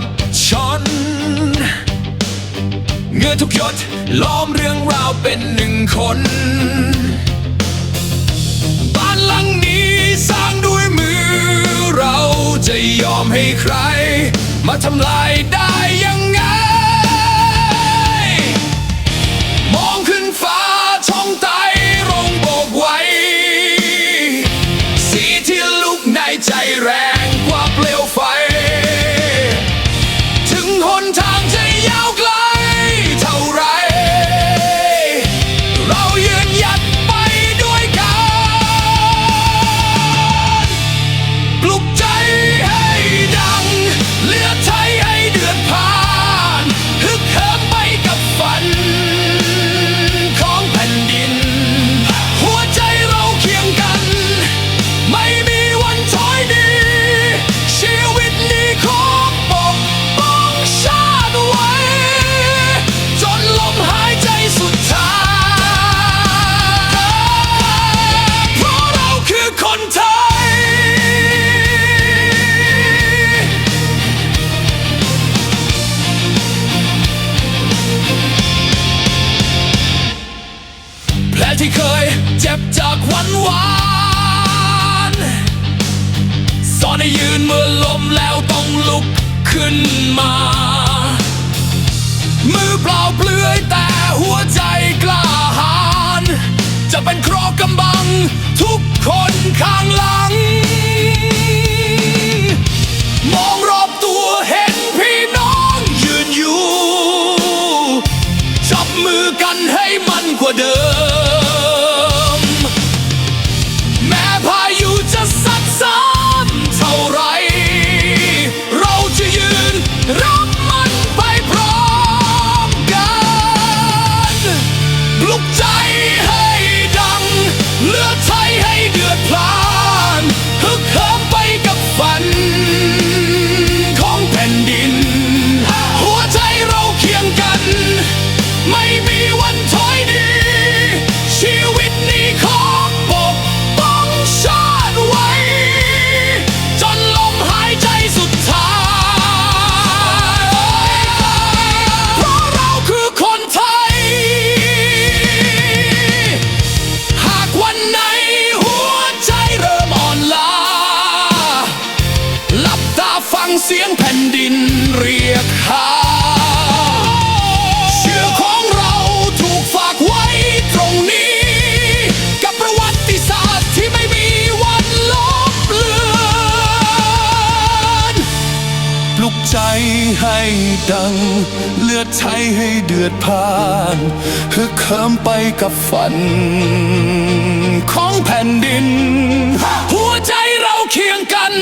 บชนเงื่อทุกยศล้อมเรื่องราวเป็นหนึ่งคน บ้านหลังนี้สร้างด้วยมือ เราจะยอมให้ใคร มาทำลายได้ ที่เคยเจ็บจากวันวานซ่อนให้ยืนเมื่อล้มแล้วต้องลุกขึ้นมา มือเปล่าเปลือยแต่หัวใจกล้าหาญจะเป็นครอกกำบังทุกคนข้างล่าง เสียงแผ่นดินเรียกหาเชื่อของเราถูกฝากไว้ตรงนี้ กับประวัติศาสตร์ที่ไม่มีวันลบเลือนปลุกใจให้ดัง เลือดใช้ให้เดือดพล่านฮึกเหิมไปกับฝัน ของแผ่นดิน หัวใจเราเคียงกัน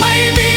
ไม่มี